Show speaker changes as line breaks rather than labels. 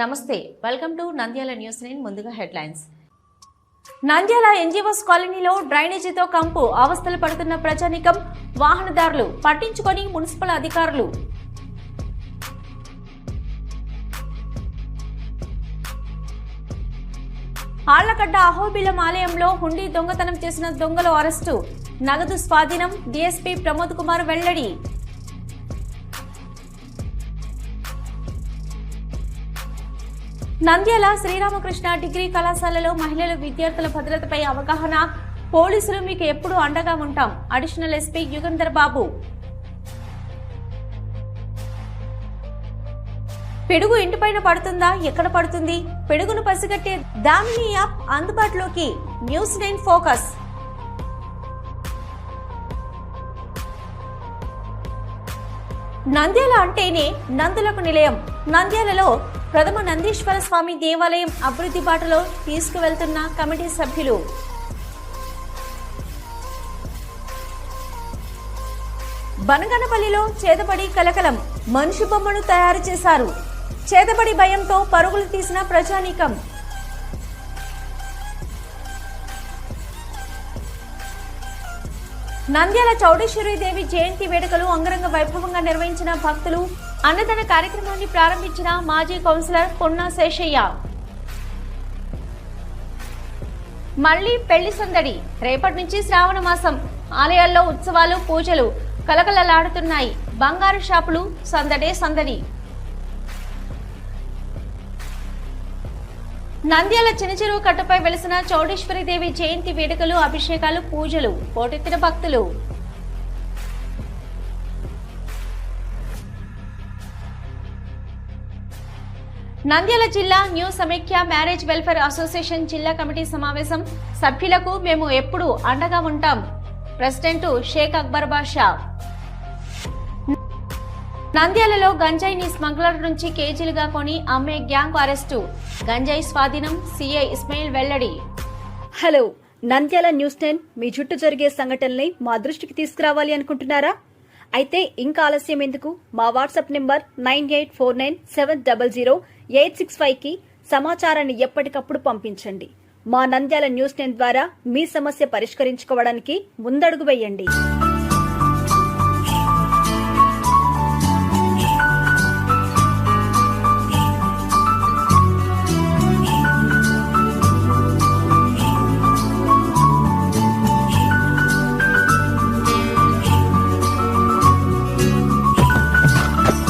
నమస్తే welcome to Nandyal news నేను ముందుగా హెడ్లైన్స్ నంద్యాల ఎన్జిఓస్ కాలనీలో డ్రైనేజీతో కంపు అవస్థలు పడుతున్న ప్రజానికం వాహనదారులు పట్టించుకొని మున్సిపల్ అధికారులు. ఆళ్ళగడ్డ అహోబిలం ఆలయంలో హుండీ దొంగతనం చేసిన దొంగలు అరెస్టు. నగదు స్వాధీనం డీఎస్పీ ప్రమోద్ కుమార్ వెల్లడి. నంద్యాల శ్రీరామకృష్ణ డిగ్రీ కళాశాలలో మహిళలు విద్యార్థుల భద్రతపై అవగాహన. పోలీసులు మీకు ఎప్పుడూ అండగా ఉంటాం. Additional SP Yugandhar Babu. పిడుగు ఇంటిపైన పడుతుందా? ఎక్కడ పడుతుంది? పిడుగును పసిగట్టే దామిని యాప్ అందుబాటులోకి. News nine focus. నంద్యాల అంటేనే నందులకు నిలయం. నంద్యాలలో ప్రథమ నందీశ్వర స్వామి దేవాలయం అభివృద్ధి బాటలో తీసుకువెళ్తున్న కమిటీ సభ్యులు. బనగనపల్లిలో చేతబడి కలకలం మనిషి బొమ్మను తయారు చేశారు. చేతబడి భయంతో పరుగులు తీసిన ప్రజానీకం. నంద్యాల చౌడేశ్వరీదేవి జయంతి వేడుకలు అంగరంగ వైభవంగా నిర్వహించిన భక్తులు అన్నదాన కార్యక్రమాన్ని ప్రారంభించిన మాజీ కౌన్సిలర్ పొన్నా శేషయ్య. మళ్ళీ పెళ్ళి సందడి. రేపటి నుంచి శ్రావణ మాసం. ఆలయాల్లో ఉత్సవాలు పూజలు కలకలలాడుతున్నాయి. బంగారు షాపులు సందడే సందడి. నంద్యాల చిన్నచెరువు కట్టపై వెలిసిన చౌడేశ్వరిదేవి జయంతి వేడుకలు అభిషేకాలు పూజలు పోటెత్తిన భక్తులు. నంద్యాల జిల్లా new Samaikya marriage welfare association జిల్లా కమిటీ సమావేశం. సభ్యులకు మేము ఎప్పుడూ అండగా ఉంటాం. ప్రెసిడెంట్ షేక్ అక్బర్ బాషా. నంద్యాలలో గంజాయిని స్మగ్లర్ నుంచి కేజీలుగా కొని అమ్మే గ్యాంగ్ అరెస్టు. గంజాయి స్వాధీనం సీఐ ఇస్మాయిల్ వెల్లడి.
హలో నంద్యాల న్యూస్ టెన్ మీ చుట్టూ జరిగే సంఘటనల్ని మా దృష్టికి తీసుకురావాలి అనుకుంటున్నారా? అయితే ఇంకా ఆలస్యం ఎందుకు? మా WhatsApp number nine eight four nine seven double zero eight six ఫైవ్కి సమాచారాన్ని ఎప్పటికప్పుడు పంపించండి. మా నంద్యాల న్యూస్ టెన్ ద్వారా మీ సమస్య పరిష్కరించుకోవడానికి ముందడుగు వేయండి.